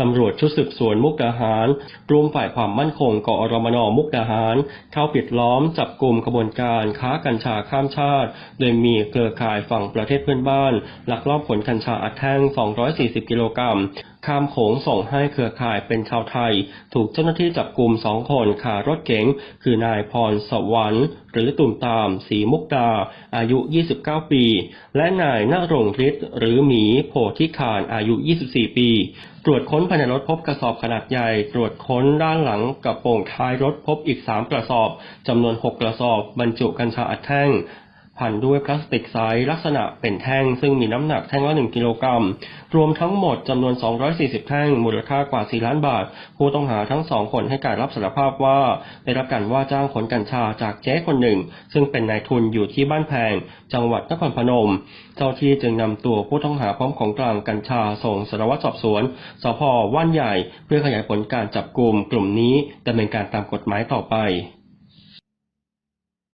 ตำรวจชุดสืบสวนมุกดาหารรวมฝ่ายความมั่นคงกอรมนมุกดาหาร เข้าปิดล้อมจับกลุ่มขบวนการค้ากัญชาข้ามชาติ โดยมีเครือข่ายฝั่งประเทศเพื่อนบ้านลักลอบขนกัญชาอัดแท่ง 240 กิโลกรัมข้ามโขงส่งให้เครือข่ายเป็นชาวไทย ถูกเจ้าหน้าที่จับกลุ่มสองคนขารถเก๋ง คือนายพรสวรรค์ หรือตุ่มตาม สีมุกดา อายุ 29 ปี และนายนรงฤทธิ์หรือหมีโพธิคารอายุ 24 ปี ตรวจค้นภายในรถพบกระสอบขนาดใหญ่ ตรวจค้นด้านหลังกระโปรงท้ายรถพบอีก 3 กระสอบจำนวน 6 กระสอบ บรรจุกัญชาอัดแท่ง พันด้วยพลาสติกใสลักษณะเป็นแท่ง ซึ่งมีน้ำหนักแท่งละ 1 กิโลกรัม รวมทั้งหมดจำนวน 240 แท่ง มูลค่ากว่า 4 ล้านบาท ผู้ต้องหาทั้งสองคนให้การรับสารภาพว่า ได้รับการว่าจ้างขนกัญชาจากเจ๊คนหนึ่ง ซึ่งเป็นนายทุนอยู่ที่บ้านแพง จังหวัดนครพนม เจ้าที่จึงนำตัวผู้ต้องหาพร้อมของกลางกัญชาส่งสารวัตรสอบสวนสพว่านใหญ่ เพื่อขยายผลการจับกลุ่มกลุ่มนี้ดำเนินการตามกฎหมายต่อไป